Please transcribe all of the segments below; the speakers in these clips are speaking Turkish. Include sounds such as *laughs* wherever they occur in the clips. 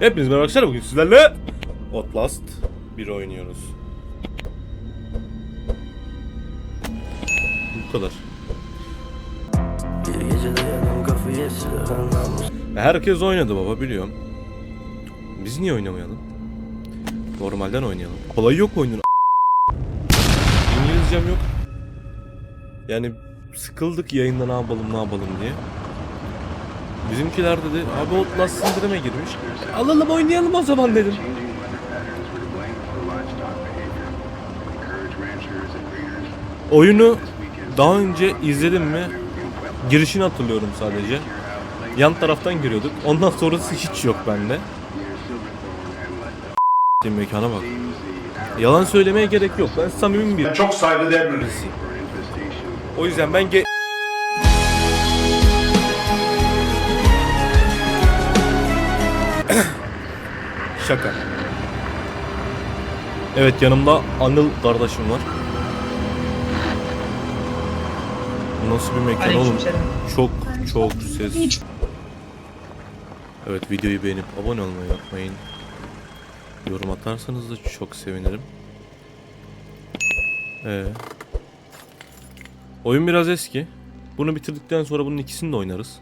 Hepiniz merhaba arkadaşlar bugün sizlerle Outlast 1 oynuyoruz. Bu kadar. Herkes oynadı baba biliyorum. Biz niye oynamayalım? Normalden oynayalım. Kolay yok oyunun. İngilizcem yok. Yani sıkıldık yayında ne yapalım ne yapalım diye. Bizimkiler dedi abi Outlast sindirime girmiş. Alalım oynayalım o zaman dedim. Oyunu daha önce izledim mi? Girişini hatırlıyorum sadece. Yan taraftan giriyorduk. Ondan sonrası hiç yok bende. mekana bak. Yalan söylemeye gerek yok. Ben samimi bir Çok saygıdeğer birisi. birisiyim. O yüzden ben ge- Şaka. Evet yanımda Anıl kardeşim var. Nasıl bir mekan oğlum? Aleykümselam. Çok çok ses. Evet videoyu beğenip abone olmayı unutmayın. Yorum atarsanız da çok sevinirim. Ee, oyun biraz eski. Bunu bitirdikten sonra bunun ikisini de oynarız.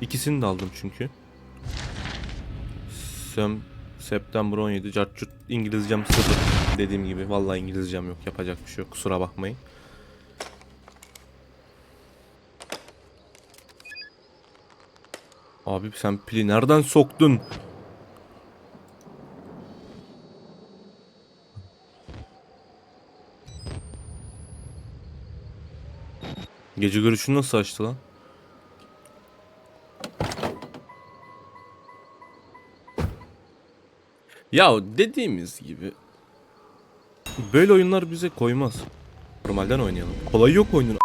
İkisini de aldım çünkü. Sem September 17 Cartçut İngilizcem sıfır dediğim gibi vallahi İngilizcem yok yapacak bir şey yok kusura bakmayın. Abi sen pili nereden soktun? Gece görüşünü nasıl açtı lan? Ya dediğimiz gibi böyle oyunlar bize koymaz. Normalden oynayalım. Kolay yok oyunun.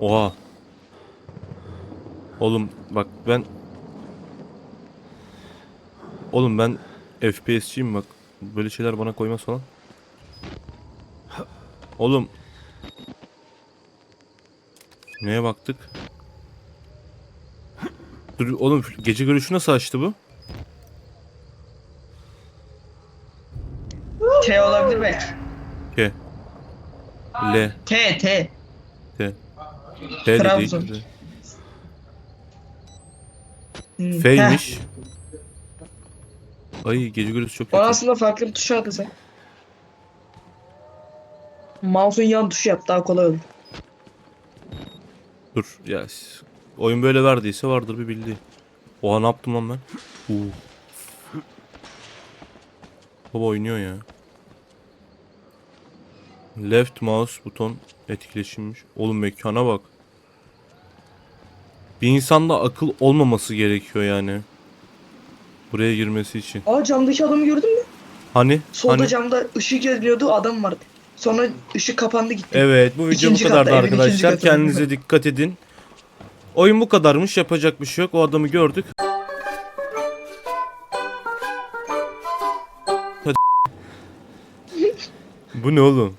Oha. Oğlum bak ben Oğlum ben FPS'çiyim bak. Böyle şeyler bana koymaz falan. Oğlum Neye baktık? Dur oğlum gece görüşü nasıl açtı bu? T olabilir belki. K. L. T, T. T. T de Trabzon. değil. Hmm, heh. F'ymiş. Ay gece görüşü çok O kötü. aslında farklı bir tuşa atılsa. Mouse'un yan tuşu yap daha kolay olur. Dur ya s- oyun böyle verdiyse vardır bir bildiği. Oha ne yaptım lan ben? Uu. Baba oynuyor ya. Left mouse buton etkileşimmiş. Oğlum mekana bak. Bir insanda akıl olmaması gerekiyor yani. Buraya girmesi için. Aa camdaki adamı gördün mü? Hani? Solda hani? camda ışık yanıyordu adam vardı. Sonra ışık kapandı gitti. Evet bu video İkinci bu kadardı katta, arkadaşlar. Kendinize dikkat edin. Oyun bu kadarmış. Yapacak bir şey yok. O adamı gördük. Bu ne oğlum?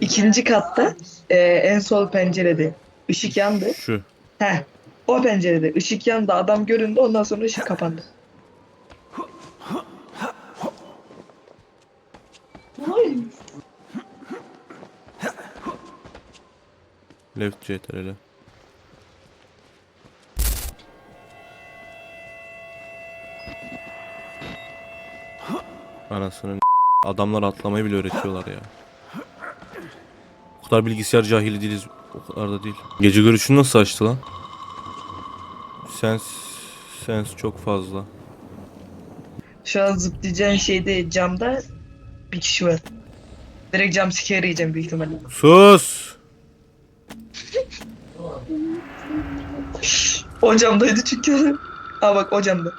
İkinci katta e, en sol pencerede ışık yandı. Şu. Heh. O pencerede ışık yandı adam göründü ondan sonra ışık kapandı. Left CTRL. Anasının adamlar atlamayı bile öğretiyorlar ya. O kadar bilgisayar cahili değiliz. O kadar da değil. Gece görüşünü nasıl açtı lan? Sens sens çok fazla. Şu an zıplayacağın şeyde camda bir kişi var. Direkt cam scare yiyeceğim büyük ihtimalle. Sus! O camdaydı çünkü. *laughs* Ha bak o camda.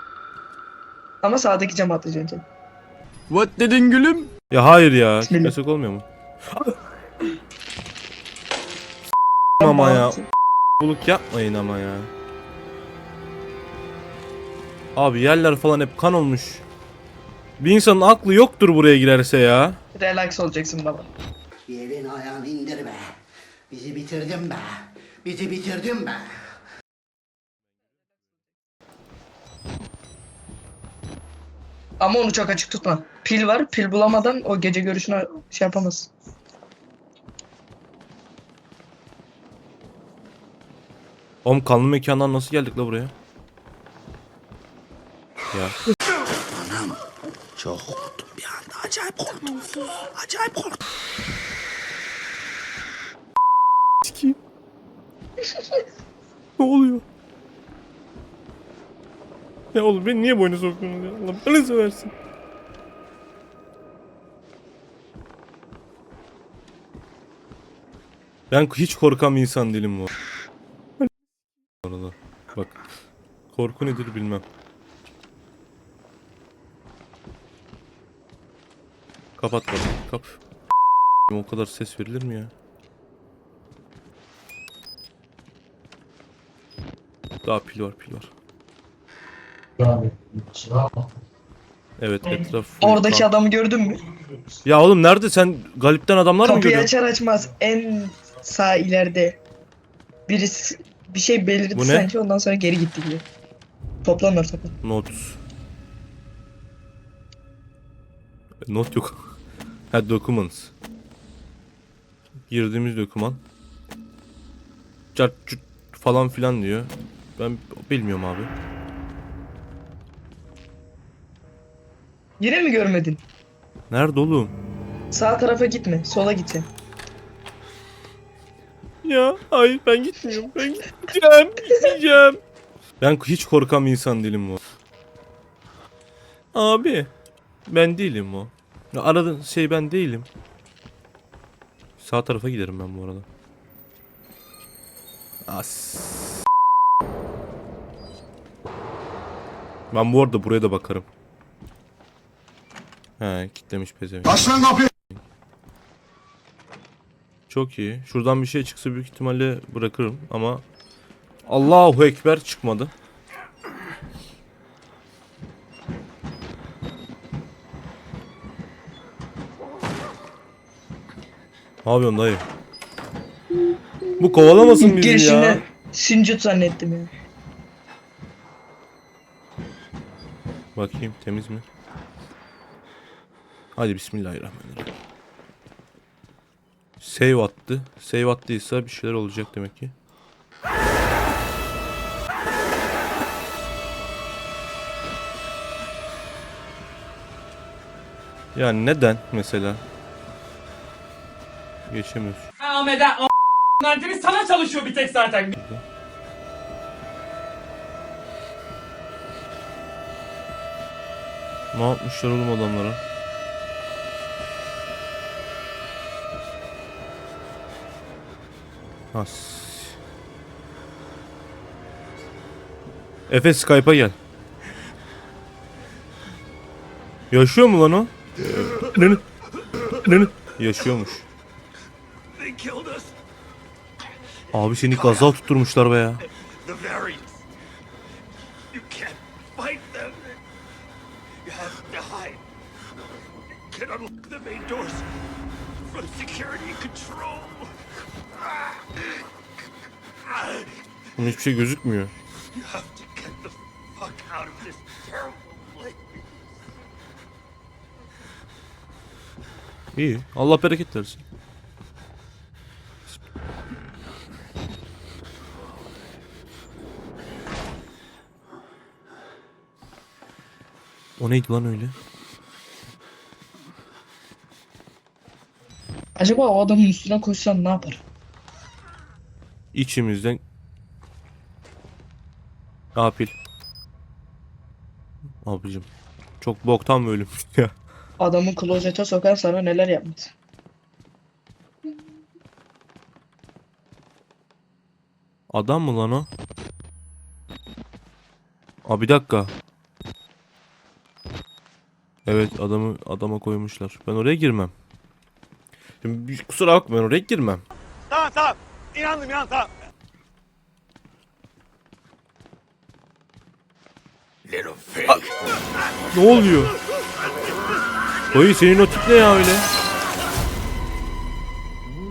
Ama sağdaki cam atlayacaksın. What dedin gülüm? Ya hayır ya. Bismillah. Yasak olmuyor mu? *laughs* ama ya. Buluk yapmayın ama ya. Abi yerler falan hep kan olmuş. Bir insanın aklı yoktur buraya girerse ya. Relax olacaksın baba. Elini ayağını indir be. Bizi bitirdin be. Bizi bitirdin be. Ama onu çok açık tutma. Pil var. Pil bulamadan o gece görüşüne şey yapamaz. Oğlum kanlı mekandan nasıl geldik la buraya? Ya. Çok korktum bir anda. Acayip korktum. Acayip korktum. Ne oluyor? *laughs* Ya oğlum beni niye boyuna soktunuz ya? Allah bana seversin. Ben hiç korkan bir insan değilim bu. Arada. Bak. Korku nedir bilmem. Kapat kapat. Kap. O kadar ses verilir mi ya? Daha pil var pil var. Evet etraf Oradaki adamı gördün mü? Ya oğlum nerede sen Galip'ten adamlar mı Kapıyı görüyorsun? açar açmaz en sağ ileride birisi bir şey Bu ne? sanki ondan sonra geri gitti gibi. Toplanlar toplan. Notes. Not yok. *laughs* ha documents. Girdiğimiz doküman. Curt falan filan diyor. Ben bilmiyorum abi. Yine mi görmedin? Nerede oğlum? Sağ tarafa gitme, sola git. Ya hayır ben gitmiyorum. Ben gitmeyeceğim. Gitmeyeceğim. Ben hiç korkan bir insan değilim bu. Abi. Ben değilim o. Ya aradığın şey ben değilim. Sağ tarafa giderim ben bu arada. As. Ben bu arada buraya da bakarım. He kitlemiş pezevenk. Aç lan kapıyı. Çok iyi. Şuradan bir şey çıksa büyük ihtimalle bırakırım ama Allahu Ekber çıkmadı. Ne yapıyorsun dayı? Bu kovalamasın bizi ya. Sincut zannettim ya. Bakayım temiz mi? Hadi bismillahirrahmanirrahim. Save attı. Save attıysa bir şeyler olacak demek ki. Yani neden mesela? Geçemiyoruz. Ahmet'e a**lar sana çalışıyor bir tek zaten. Ne yapmışlar oğlum adamlara? Has. Efe Skype'a gel. Yaşıyor mu lan o? Nene. Nene. Yaşıyormuş. Abi seni gaza tutturmuşlar be ya. The variants. You can't fight them. You have to hide. You can unlock the main doors from security control. Bunun hiçbir şey gözükmüyor. İyi. Allah bereket versin. O neydi lan öyle? Acaba o adamın üstüne koşsan ne yapar? İçimizden Apil. Abicim. Çok boktan bölüm *laughs* ya. Adamı klozete sokan sana neler yapmaz. Adam mı lan o? Aa bir dakika. Evet adamı adama koymuşlar. Ben oraya girmem. Şimdi kusura bakma ben oraya girmem. Tamam tamam. İnandım inandım tamam. Ne oluyor? Oy senin o tip ne ya öyle?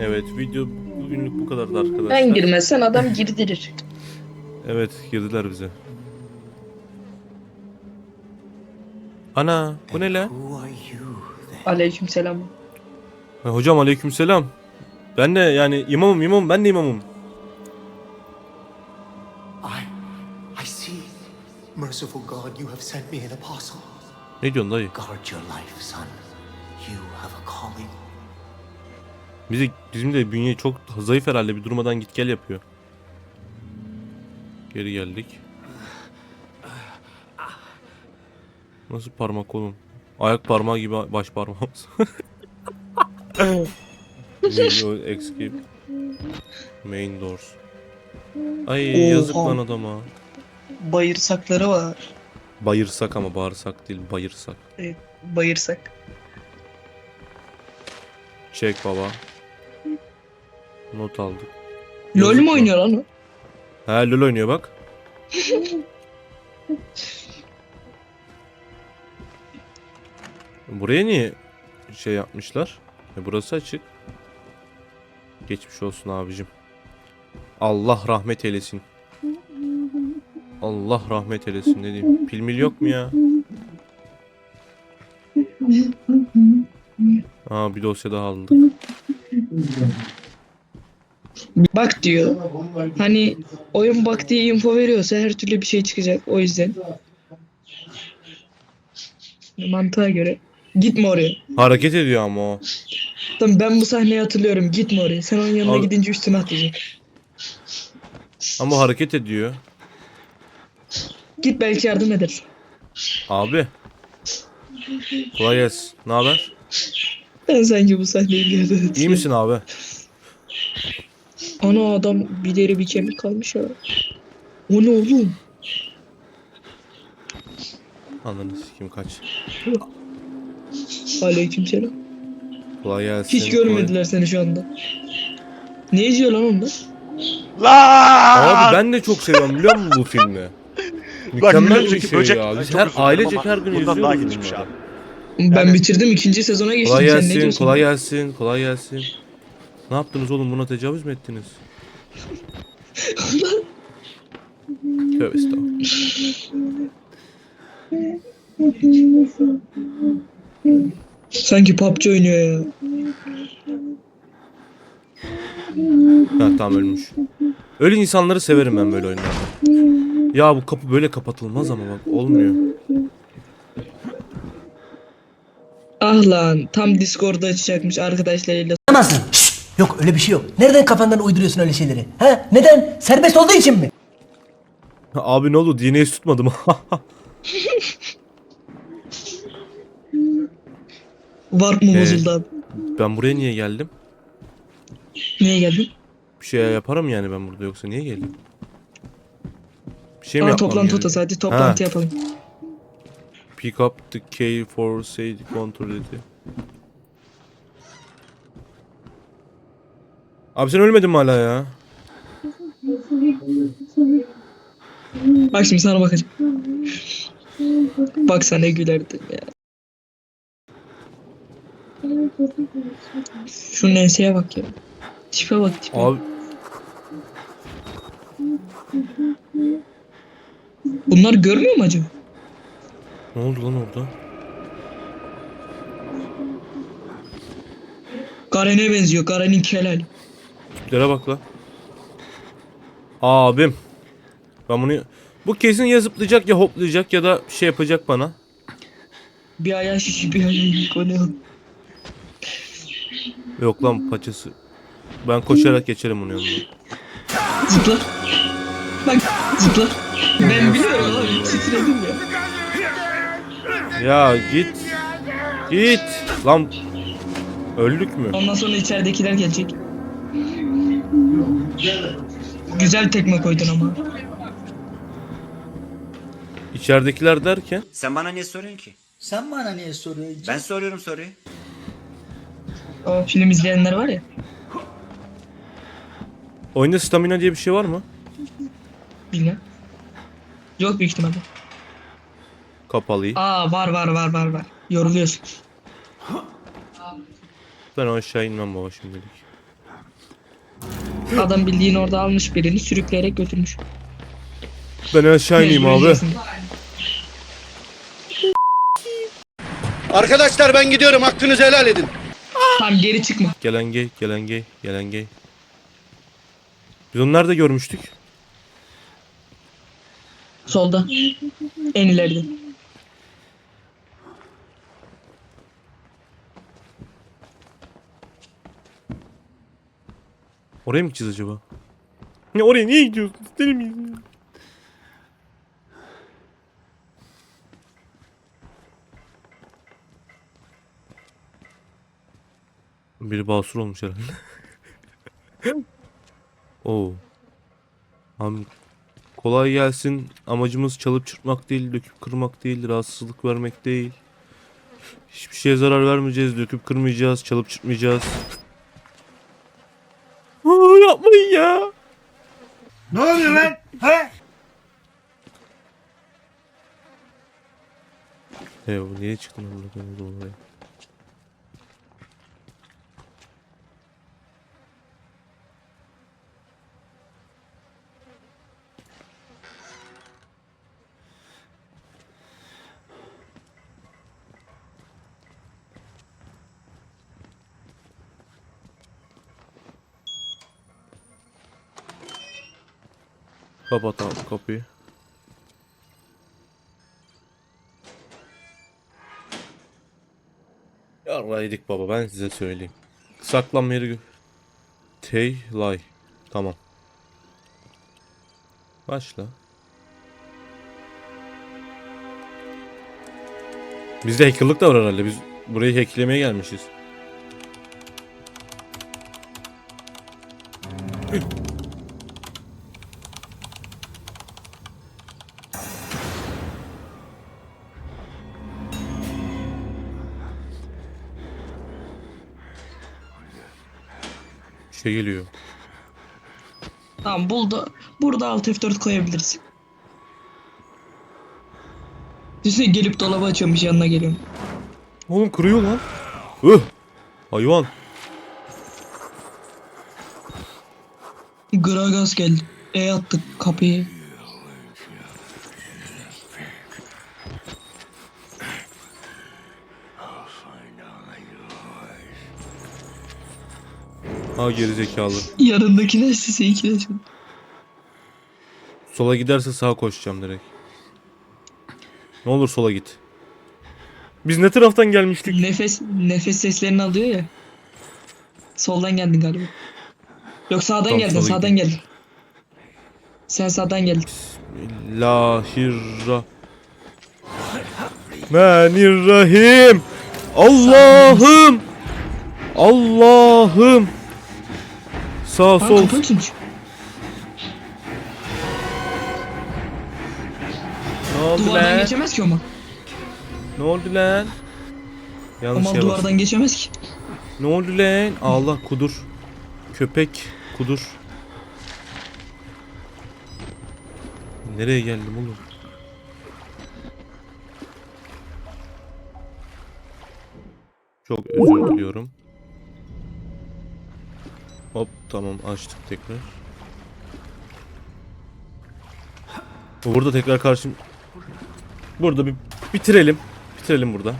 Evet video bu Bugünlük bu kadardı arkadaşlar. Ben girmezsen adam girdirir. Evet girdiler bize. Ana bu ne la? Who are you then? Aleyküm selam. Ha, hocam aleykümselam. Ben de yani imamım imamım ben de imamım. Merciful God, you have sent me an apostle. Ne diyorsun dayı? Guard your life, son. You have a calling. Bizi, bizim de bünye çok zayıf herhalde bir durmadan git gel yapıyor. Geri geldik. Nasıl parmak oğlum? Ayak parmağı gibi baş parmağımız. Escape. Main doors. Ay Oha. yazık lan adama. Bayırsakları var. Bayırsak ama bağırsak değil bayırsak. Evet, bayırsak. Çek baba. Not aldık. LOL mu oynuyor lan o? Ha LoL oynuyor bak. *laughs* Buraya niye şey yapmışlar? E burası açık. Geçmiş olsun abicim. Allah rahmet eylesin. Allah rahmet eylesin ne diyeyim. Pil mil yok mu ya? Aa bir dosya daha aldık. Bak diyor. Hani oyun bak diye info veriyorsa her türlü bir şey çıkacak. O yüzden. Mantığa göre. Gitme oraya. Hareket ediyor ama o. Tamam ben bu sahneyi hatırlıyorum. Gitme oraya. Sen onun yanına Abi- gidince üstüne atlayacak. Ama hareket ediyor. Git belki yardım eder. Abi. Kolay gelsin. Ne haber? Ben sanki bu sahneyi bir İyi misin abi? Ana adam bir deri bir kemik kalmış ya. O ne oğlum? Ananı sikeyim kaç. Aleykümselam. Kolay gelsin. Hiç görmediler seni şu anda. Ne izliyor lan onda? Kolay- Abi ben de çok seviyorum biliyor musun bu filmi? Mükemmel bir önceki şey böcek- ya. Biz her ailecek her gün bundan daha izliyoruz geçmiş bunları. abi. Ben Yani- bitirdim ikinci sezona geçtim. Kolay Sen ne gelsin, kolay gelsin, kolay gelsin. Ne yaptınız oğlum buna tecavüz mü ettiniz? *laughs* Tövbe estağfurullah. Sanki PUBG oynuyor ya. Ha tamam ölmüş. Öyle insanları severim ben böyle oyunlarda. Ya bu kapı böyle kapatılmaz ama bak olmuyor. Ah lan tam Discord'da açacakmış arkadaşlarıyla. Yapamazsın. Şşt! Yok öyle bir şey yok. Nereden kafandan uyduruyorsun öyle şeyleri? Ha? Neden? Serbest olduğu için mi? Abi ne oldu? DNA'yı tutmadım. *laughs* Warp mı Ee, bozuldu abi? ben buraya niye geldim? Niye geldin? Bir şey yaparım yani ben burada yoksa niye geldim? Bir şey mi Aa yapmam toplantı gerekiyor? hadi toplantı Ha. yapalım. Pick up the key for say kontrol dedi. Abi sen ölmedin mi hala ya? Bak şimdi sana bakacağım. Bak sana gülerdim ya. Şu enseye bak ya. Tipe bak tipe. Abi Bunlar görmüyor mu acaba? ne oldu lan orada? Garen'e benziyor. Garen'in kelal. Tiplere bak la. Abim. Ben bunu... Bu kesin ya zıplayacak ya hoplayacak ya da şey yapacak bana. Bir ayağı şişi bir ayağı o? Yok lan paçası. Ben koşarak geçerim onun yanına. Zıpla. Bak zıpla. Ben biliyorum abi. Titredim ya. Ya git. Git. Lan öldük mü? Ondan sonra içeridekiler gelecek. Güzel tekme koydun ama. İçeridekiler derken Sen bana niye soruyorsun ki? Sen bana niye soruyorsun? Ben soruyorum soruyu. O film izleyenler var ya. oyunda stamina diye bir şey var mı? Bilmem. Yok büyük ihtimalle. Kapalı. Aa var var var var var. Yoruluyorsun. Ben aşağı inmem baba şimdilik. Adam bildiğin orada almış birini sürükleyerek götürmüş. Ben aşağı ineyim abi. Arkadaşlar ben gidiyorum hakkınızı helal edin. Tamam geri çıkma. Gelen gay, gelen gay, gelen gay. Biz onu nerede görmüştük? Solda. En ileride. Oraya mı gideceğiz acaba? Ya oraya niye gidiyorsun? Deli miyiz? ya? Biri basur olmuş herhalde. *laughs* Oo. Abi kolay gelsin. Amacımız çalıp çırpmak değil, döküp kırmak değil, rahatsızlık vermek değil. Hiçbir şeye zarar vermeyeceğiz, döküp kırmayacağız, çalıp çırpmayacağız. Aa, yapmayın ya. Ne oluyor lan? He? He niye çıktın amına koyayım oraya? Kapat abi kapıyı. Yarraydık baba ben size söyleyeyim. Saklanma yeri... gö- Tey lay. Tamam. Başla. Bizde hackerlık da var herhalde. Biz burayı hacklemeye gelmişiz. Şey geliyor. Tamam bulda, burada alt F4 koyabiliriz. Düşünsene gelip dolabı açıyormuş yanına geliyorum. Oğlum kırıyor lan. Öh. Hayvan. Gragas geldi. E attık kapıyı. Ha gerizekalı. Yanındakine size iki de çok- Sola giderse sağa koşacağım direkt. Ne olur sola git. Biz ne taraftan gelmiştik? Nefes nefes seslerini alıyor ya. Soldan geldin galiba. Yok sağdan Tamam, geldin, sola sağdan gideyim. geldin. Sen sağdan geldin. Lahirra. Menirrahim. Allah'ım. Allah'ım. Sağ Aa, sol. Ne oldu Duvardan lan? geçemez ki o mal. Ne oldu lan? Yanlış mal şeye bastım. duvardan geçemez ki. Ne oldu lan? Allah kudur. Köpek kudur. Nereye geldim oğlum? Çok özür diliyorum. Hop tamam açtık tekrar. Burada tekrar karşım... Burada bir bitirelim. Bitirelim burada.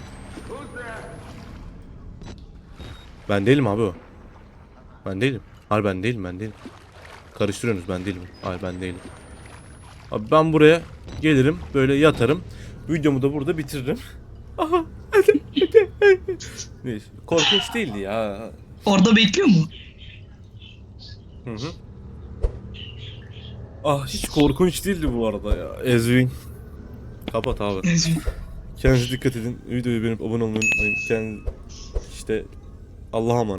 Ben değilim abi o. Ben değilim. Hayır ben değilim ben değilim. Karıştırıyorsunuz ben değilim. Hayır ben değilim. Abi ben buraya gelirim böyle yatarım. Videomu da burada bitiririm. *laughs* Aha. Neyse. Korkunç değildi ya. Orada bekliyor mu? Hı hı. Ah hiç korkunç değildi bu arada ya. Ezvin. Kapat abi. Kendinize dikkat edin. Videoyu beğenip abone olmayı unutmayın. Kendinize işte Allah'a emanet.